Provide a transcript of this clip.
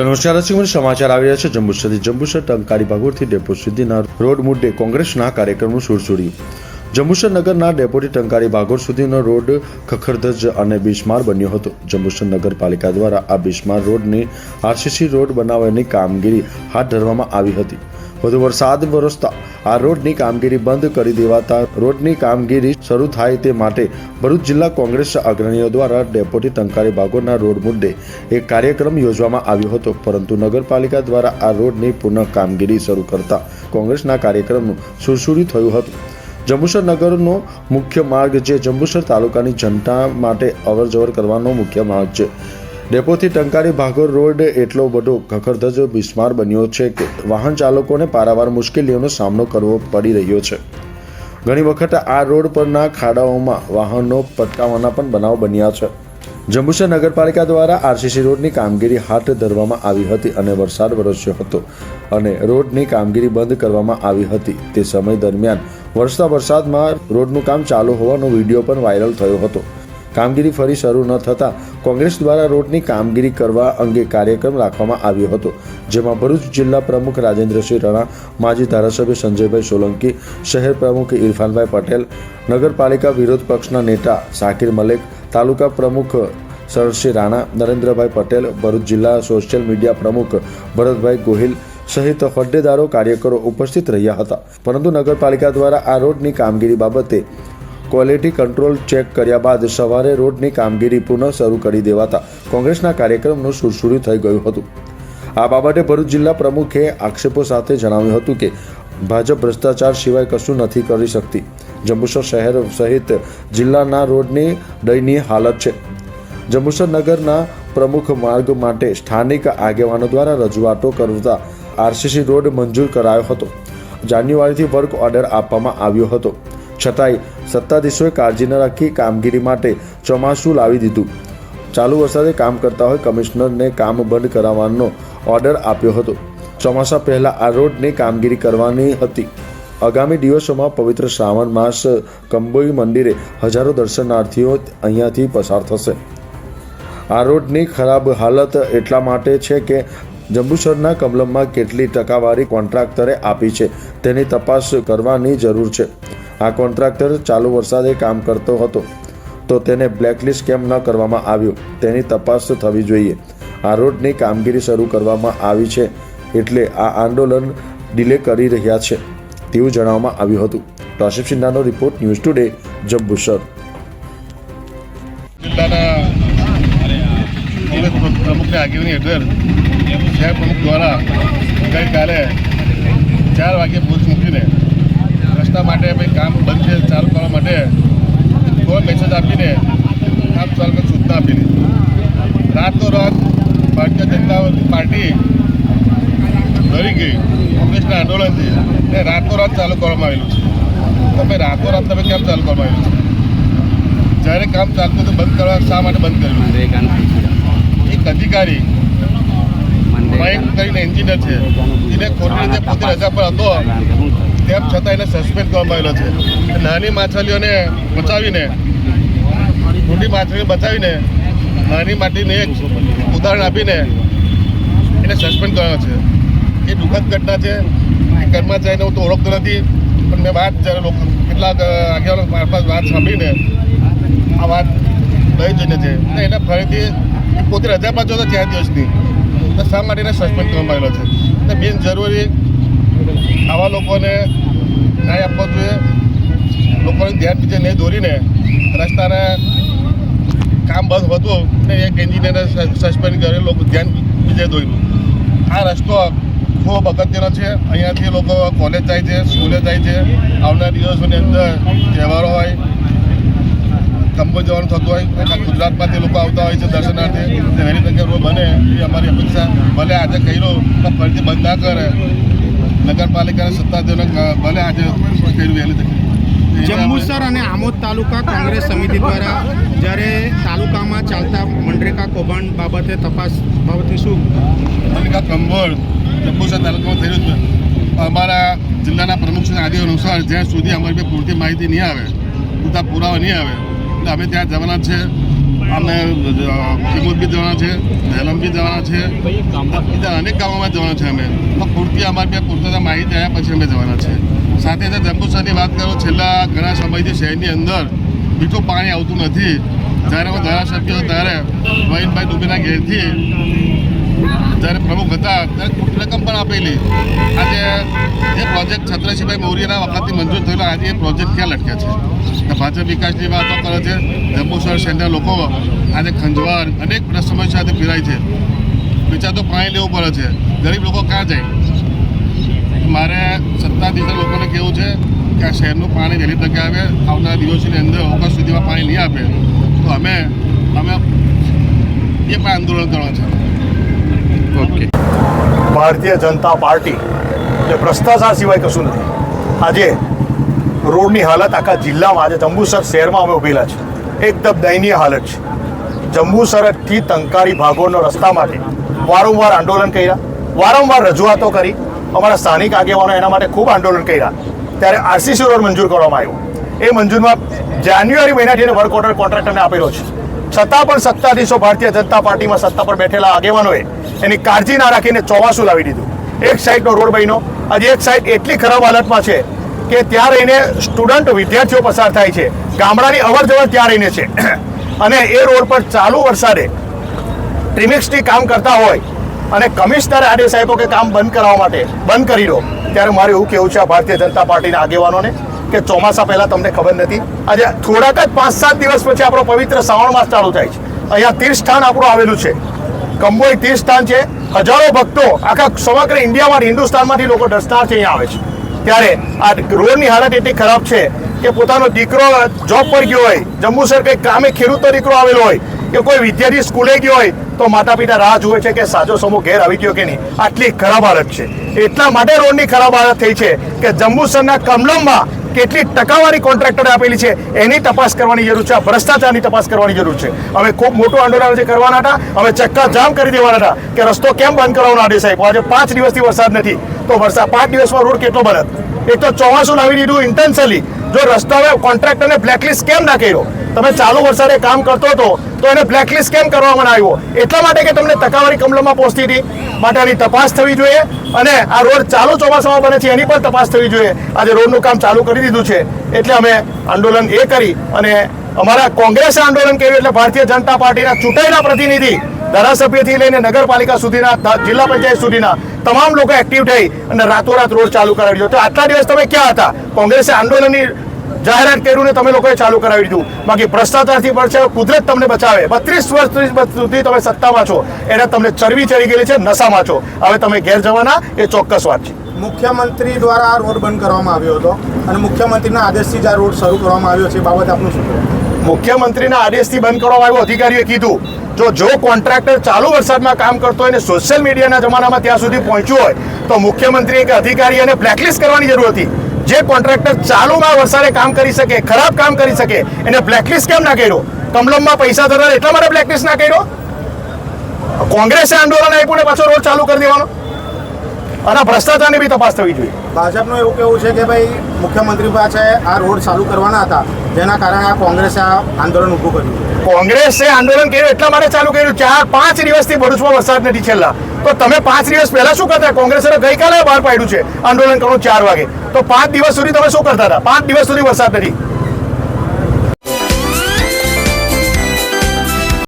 તો નમસ્કાર રસિકમણ સમાચાર આવી રહ્યા છે. જંબુસરથી જંબુસર ટંકારી ભાગોળથી ડેપો સુધીના રોડ મુદ્દે કોંગ્રેસના કાર્યક્રમનું સુરસુર્યું જંબુસર નગરના ડેપોથી ટંકારી ભાગોળ સુધીનો રોડ ખખડધજ અને બિસ્માર બન્યો હતો. જંબુસર નગરપાલિકા દ્વારા આ બિસ્માર રોડની આરસીસી રોડ બનાવવાની કામગીરી હાથ ધરવામાં આવી હતી. વધુ વરસાદ વરસતા આ રોડની કામગીરી બંધ કરી દેવાતા રોડની કામગીરી શરૂ થાય તે માટે ભરૂચ જિલ્લા કોંગ્રેસ અગ્રણીઓ દ્વારા ડેપોટી ટંકારી બાગોના રોડ મુદ્દે એક કાર્યક્રમ યોજવામાં આવ્યો હતો. પરંતુ નગરપાલિકા દ્વારા આ રોડની પુનઃ કામગીરી શરૂ કરતા કોંગ્રેસના કાર્યક્રમનું સુરસુરી થયું હતું. જંબુસર નગરનો મુખ્ય માર્ગ જે જંબુસર તાલુકાની જનતા માટે અવરજવર કરવાનો મુખ્ય માર્ગ છે. ડેપોથી ટંકારી ભાગોળ રોડ એટલો બધો ખખડધજ બિસ્માર બન્યો છે કે વાહન ચાલકોને પારાવાર મુશ્કેલીઓનો સામનો કરવો પડી રહ્યો છે. ઘણી વખત આ રોડ પરના ખાડાઓમાં વાહનો પટકાવવાના પણ બનાવ બન્યા છે. જંબુસર નગરપાલિકા દ્વારા આરસીસી રોડની કામગીરી હાથ ધરવામાં આવી હતી અને વરસાદ વરસ્યો હતો અને રોડની કામગીરી બંધ કરવામાં આવી હતી. તે સમય દરમિયાન વરસતા વરસાદમાં રોડનું કામ ચાલુ હોવાનો વીડિયો પણ વાયરલ થયો હતો. કામગીરી ફરી શરૂ ન થતાં કોંગ્રેસ દ્વારા રોડની કામગીરી કરવા અંગે કાર્યક્રમ રાખવામાં આવ્યો હતો, જેમાં ભરૂચ જિલ્લા પ્રમુખ રાજેન્દ્રસિંહ રણા, માજી ધારાસભ્ય સંજયભાઈ સોલંકી, શહેર પ્રમુખ ઇરફાનભાઈ પટેલ, નગરપાલિકા વિરોધ પક્ષના નેતા સાકિર મલેક, તાલુકા પ્રમુખ સરસિંહ રાણા, નરેન્દ્રભાઈ પટેલ, ભરૂચ જિલ્લા સોશિયલ મીડિયા પ્રમુખ ભરતભાઈ ગોહિલ સહિત હોદ્દેદારો કાર્યકરો ઉપસ્થિત રહ્યા હતા. પરંતુ નગરપાલિકા દ્વારા આ રોડની કામગીરી બાબતે ક્વોલિટી કંટ્રોલ ચેક કર્યા બાદ સવારે રોડની કામગીરી પુનઃ શરૂ કરી દેવાતા કોંગ્રેસના કાર્યક્રમનું સુરસુર્યું થઈ ગયું હતું. આ બાબતે ભરૂચ જિલ્લા પ્રમુખે આક્ષેપો સાથે જણાવ્યું હતું કે, ભાજપ ભ્રષ્ટાચાર સિવાય કશું નથી કરી શકતી. જંબુસર શહેર સહિત જિલ્લાના રોડની દયનીય હાલત છે. જંબુસર નગરના પ્રમુખ માર્ગ માટે સ્થાનિક આગેવાનો દ્વારા રજૂઆતો કરતા આરસીસી રોડ મંજૂર કરાયો હતો. જાન્યુઆરીથી વર્ક ઓર્ડર આપવામાં આવ્યો હતો. છતાંય સત્તાધીશોએ કાળજી ન રાખી કામગીરી માટે ચોમાસું લાવી દીધું. ચાલુ વરસાદે કામ કરતા હોય કમિશનરને કામ બંધ કરાવવાનો ઓર્ડર આપ્યો હતો. ચોમાસા પહેલાં આ રોડની કામગીરી કરવાની હતી. આગામી દિવસોમાં પવિત્ર શ્રાવણ માસ કંબોઈ મંદિરે હજારો દર્શનાર્થીઓ અહીંયાથી પસાર થશે. આ રોડની ખરાબ હાલત એટલા માટે છે કે જંબુસરના કમલમમાં કેટલી ટકાવારી કોન્ટ્રાક્ટરે આપી છે તેની તપાસ કરવાની જરૂર છે. આ કોન્ટ્રાક્ટર ચાલુ વરસાદે કામ કરતો હતો, તો તેને બ્લેકલિસ્ટ કેમ ન કરવામાં આવ્યો તેની તપાસ થવી જોઈએ. આ રોડની કામગીરી શરૂ કરવામાં આવી છે એટલે આ આંદોલન ડિલે કરી રહ્યા છે, તેવું જણાવવામાં આવ્યું હતું. કાશિફ સિન્હાનો રિપોર્ટ ન્યૂઝ ટુડે, જંબુસર. પ્રમુખની આગેવાની હેઠળ સાહેબ પ્રમુખ દ્વારા ગઈકાલે ચાર વાગે પોસ્ટ મૂકીને રસ્તા માટે ભાઈ કામ બંધ છે ચાલુ કરવા માટે. કોઈ મેસેજ આપીને કામ ચાલુ કરવા સૂચના આપીને. રાતો રાત ભારતીય જનતા પાર્ટી ડરી ગઈ કોંગ્રેસના આંદોલનથી. એ રાતો રાત ચાલુ કરવામાં આવેલું છે. તમે રાતો રાત તમે કેમ ચાલુ કરવામાં આવેલું છે? જ્યારે કામ ચાલતું હતું બંધ કરવા શા માટે બંધ કર્યું? એક અધિકારી મયંક કરીને એન્જિનિયર છે. એને ખોટી રીતે પોતે રજા પર હતો. તેમ છતાં એને સસ્પેન્ડ કરવામાં આવેલો છે. નાની માછલીઓને બચાવીને, મોટી માછલીઓ બચાવીને, નાની માટીને એક ઉદાહરણ આપીને એને સસ્પેન્ડ કર્યો છે. એ દુઃખદ ઘટના છે. એ કર્મચારીને હું તો ઓળખતો નથી, પણ મેં વાત જ્યારે લોકો કેટલાક આગેવાનો મારફત વાત સાંભળીને આ વાત લઈ જઈને છે. ને એને ફરીથી પોતે રજા પાછો હતો ચાર દિવસની. તો શા માટે એને સસ્પેન્ડ કરવામાં આવેલો છે? ને બિનજરૂરી આવા લોકોને ન્યાય આપવો જોઈએ. લોકોને ધ્યાન બીજે નહીં દોરીને રસ્તાને કામ બંધ હતું ને એક એન્જિનિયરને સસ્પેન્ડ કરી, લોકો ધ્યાન બીજે દોર્યું આ રસ્તો ખૂબ અગત્યનો છે. અહીંયાથી લોકો કોલેજ જાય છે, સ્કૂલે જાય છે. આવનાર દિવસોની અંદર તહેવારો હોય કંબો જવાનું થતું હોય ગુજરાતમાંથી લોકો આવતા હોય છે દર્શનાર્થે. વહેલી તકે રોડ બને એ અમારી અપેક્ષા. ભલે આજે કર્યું, પણ ફરીથી બંધ ના કરે. નગરપાલિકાના સત્તાધીશોને ભલે આજે કર્યું વહેલી તકલીફ જંબુસર અને આમોદ તાલુકા કોંગ્રેસ સમિતિ દ્વારા જ્યારે તાલુકામાં ચાલતા મનરેગા કૌભાંડ બાબતે તપાસ બાબતે શું? મલ્લિકા કંબોળ જંબુસર તાલુકામાં થયેલું છે. અમારા જિલ્લાના પ્રમુખના આદેશ અનુસાર જ્યાં સુધી અમારી પૂરતી માહિતી નહીં આવે પૂરતા પુરાવા નહીં આવે એટલે અમે ત્યાં જવાના છે. અમે કિમોદ બી જવાના છે દહેલમ બી જવાના છે. બીજા અનેક ગામોમાં જવાના છે અમે. તો પૂરતી અમારી ત્યાં પૂરતા માહિતી આવ્યા પછી અમે જવાના છે. સાથે સાથે જંબુસરની વાત કરું છેલ્લા ઘણા સમયથી શહેરની અંદર મીઠું પાણી આવતું નથી. જ્યારે હું ધારાસભ્ય ત્યારે વહીનભાઈ દુબેના ઘેરથી જ્યારે પ્રમુખ હતા, ત્યારે ખોટી રકમ પણ આપેલી. આજે જે પ્રોજેક્ટ છત્રસિંહભાઈ મૌર્યના વખતથી મંજૂર થયેલો, આજે એ પ્રોજેક્ટ ક્યાં લટક્યા છે? તો ભાજપ વિકાસની વાતો કરે છે, જંબુસર શહેરના લોકો આજે ખંજવાર અનેક સમસ્યા સાથે પીરાય છે. વિચારતો પાણી લેવું પડે છે. ગરીબ લોકો ક્યાં જાય? મારે સત્તાધીશ લોકોને કહેવું છે કે આ શહેરનું પાણી વહેલી તકે આવે, આવનારા દિવસોની અંદર ઓગસ્ટ સુધીમાં પાણી નહીં આપે. તો અમે અમે એ પણ આંદોલન કરવા છે. ભારતીય જનતા પાર્ટી એ ભ્રષ્ટાચાર સિવાય કશું નથી. આજે રોડની હાલત આખા જિલ્લામાં, આજે જંબુસર શહેરમાં અમે ઉભેલા છે એકદમ દયનીય હાલત છે. જંબુસરથી તંકારી ભાગોનો રસ્તા માટે વારંવાર આંદોલન કર્યા. વારંવાર રજૂઆતો કરી. અમારા સ્થાનિક આગેવાનો એના માટે ખૂબ આંદોલન કર્યા. ત્યારે આરસીસી રોડ મંજૂર કરવામાં આવ્યો. એ મંજૂરમાં જાન્યુઆરી મહિનાથી વર્ક ઓર્ડર કોન્ટ્રાક્ટરને આપેલો છે. છતાં પણ સત્તાધીશો ભારતીય જનતા પાર્ટીમાં સત્તા પર બેઠેલા આગેવાનોએ એની કાળજી ના રાખીને ચોમાસું લાવી દીધું. એક સાઈડનો રોડ બન્યો. આજે એક સાઈડ એટલી ખરાબ હાલતમાં છે કે ત્યાં રહીને સ્ટુડન્ટ વિદ્યાર્થીઓ પસાર થાય છે. ગામડાની અવર જવર ત્યાં રહીને છે. અને એ રોડ પર ચાલુ વરસાદે ટ્રીમિક્સથી કામ કરતા હોય અને કમિશનરે આદેશ આપ્યો કે કામ બંધ કરાવવા માટે, બંધ કરી દો. ત્યારે મારે એવું કેવું છે આ ભારતીય જનતા પાર્ટીના આગેવાનોને કે ચોમાસા પહેલા તમને ખબર નથી. આજે થોડાક જ પાંચ સાત દિવસ પછી આપણો પવિત્ર શ્રાવણ માસ ચાલુ થાય છે. અહીંયા તીર્થ સ્થાન આપણું આવેલું છે. કંબોઈ તીર્થસ્થાન છે. હજારો ભક્તો આખા સમગ્ર ઇન્ડિયામાં હિન્દુસ્તાનમાંથી લોકો દર્શનાર્થે અહીંયા આવે છે. ત્યારે આ રોડની હાલત એટલી ખરાબ છે કે પોતાનો દીકરો જોબ પર ગયો હોય જંબુસર કંઈક કામે ખેડૂતનો દીકરો આવેલો હોય, કે કોઈ વિદ્યાર્થી સ્કૂલે ગયો હોય, તો માતા પિતા રાહ જુએ છે કે સાજો સમૂહ ઘેર આવી ગયો કે નહીં. આટલી ખરાબ હાલત છે. એટલા માટે રોડની ખરાબ હાલત થઈ છે કે જંબુસરના કમલમમાં કેટલી ટકાવારી કોન્ટ્રાક્ટરે આપેલી છે એની તપાસ કરવાની જરૂર છે. આ ભ્રષ્ટાચારની તપાસ કરવાની જરૂર છે. હવે ખૂબ મોટું આંદોલન જે કરવાના હતા. હવે ચક્કા જામ કરી દેવાના હતા કે રસ્તો કેમ બંધ કરવાનો આદેશ સાહેબ આજે પાંચ દિવસથી વરસાદ નથી. તો વરસાદ પાંચ દિવસમાં રોડ કેટલો બને એક તો ચોમાસું લાવી દીધું ઇન્ટેન્શલી જો રસ્તો હવે કોન્ટ્રાક્ટરને બ્લેકલિસ્ટ કેમ ના કર્યો? તમે ચાલુ વરસાદે કામ કરતો હતો, તો એને બ્લેકલિસ્ટ કેમ કરવામાં આવ્યો? એટલા માટે કે તમને ટકાવારી કમલમાં પહોંચતી હતી. માટે આની તપાસ થવી જોઈએ અને આ રોડ ચાલુ ચોમાસામાં બને છે, એની પણ તપાસ થવી જોઈએ. આજે રોડનું કામ ચાલુ કરી દીધું છે. એટલે અમે આંદોલન એ કરી અને અમારા કોંગ્રેસે આંદોલન કર્યું એટલે ભારતીય જનતા પાર્ટીના ચૂંટાયેલા પ્રતિનિધિ ધારાસભ્યથી લઈને નગરપાલિકા સુધીના જિલ્લા પંચાયત સુધીના તમામ લોકો એક્ટિવ થઈ અને રાતોરાત રોડ ચાલુ કરાવી દીધો. તો આટલા દિવસ તમે ક્યાં હતા? કોંગ્રેસે આંદોલનની જાહેરાત કર્યું ને તમે લોકોએ ચાલુ કરાવી દીધું. બાકી ભ્રષ્ટાચારથી પડશે કુદરત તમને બચાવે. બત્રીસ વર્ષ સુધી તમે સત્તામાં છો. એને તમને ચરબી ચડી ગયેલી છે નશામાં છો. હવે તમે ઘેર જવાના એ ચોક્કસ વાત છે. મુખ્યમંત્રી દ્વારા આ રોડ બંધ કરવામાં આવ્યો હતો અને મુખ્યમંત્રીના આદેશથી જ આ રોડ શરૂ કરવામાં આવ્યો છે. એ બાબત આપનું શું મુખ્યમંત્રીના આદેશથી બંધ કરવામાં આવ્યો અધિકારીએ કીધું. જો જો કોન્ટ્રાક્ટર ચાલુ વરસાદમાં કામ કરતો હોય ને સોશિયલ મીડિયાના જમાનામાં ત્યાં સુધી પહોંચ્યું હોય, તો મુખ્યમંત્રીએ કે અધિકારી એને બ્લેકલિસ્ટ કરવાની જરૂર હતી. જે કોન્ટ્રાક્ટર ચાલુમાં વરસાદે કામ કરી શકે, ખરાબ કામ કરી શકે, એને બ્લેકલિસ્ટ કેમ ના કર્યો? કમલમમાં પૈસા ધરા એટલા માટે બ્લેકલિસ્ટ ના કર્યો? કોંગ્રેસે આંદોલન આપ્યું ને પાછો રોડ ચાલુ કરી દેવાનો? અને ભ્રષ્ટાચારની બી તપાસ થવી જોઈએ. ભાજપનું એવું કેવું છે કે ભાઈ મુખ્યમંત્રી પાસે આ રોડ ચાલુ કરવાના હતા જેના કારણે આ કોંગ્રેસે આ આંદોલન ઊભું કર્યું કોંગ્રેસે આંદોલન કર્યું એટલા માટે ચાલુ કર્યું. ચાર પાંચ દિવસથી ભરૂચમાં વરસાદ નથી છેલ્લા. તો તમે પાંચ દિવસ પહેલા શું કરતા? કોંગ્રેસે ગઈકાલે બહાર પાડ્યું છે આંદોલન કરવું ચાર વાગે. તો પાંચ દિવસ સુધી તમે શું કરતા હતા? પાંચ દિવસ સુધી વરસાદ નથી.